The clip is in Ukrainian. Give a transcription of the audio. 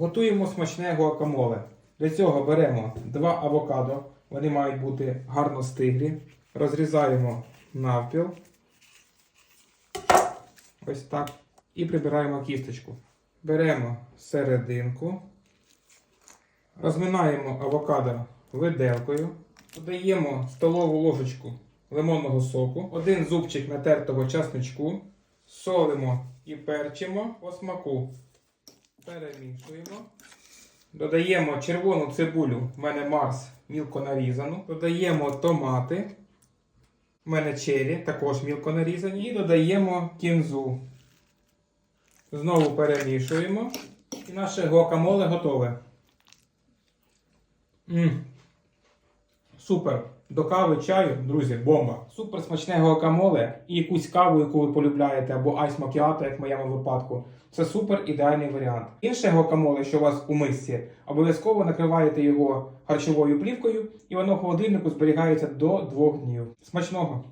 Готуємо смачне гуакамоле. Для цього беремо два авокадо. Вони мають бути гарно стиглі. Розрізаємо навпіл. Ось так. І прибираємо кісточку. Беремо серединку. Розминаємо авокадо виделкою. Додаємо столову ложечку лимонного соку, один зубчик натертого часничку, солимо і перчимо по смаку. Перемішуємо. Додаємо червону цибулю, в мене Марс мілко нарізану. Додаємо томати. У мене черрі, також мілко нарізані. І додаємо кінзу. Знову перемішуємо. І наше гуакамоле готове. М. Супер. До кави, чаю, друзі, бомба. Супер смачне гуакамоле і якусь каву, яку ви полюбляєте, або айс макіато, як в моєму випадку. Це супер ідеальний варіант. Інше гуакамоле, що у вас у мисці, обов'язково накриваєте його харчовою плівкою, і воно в холодильнику зберігається до двох днів. Смачного!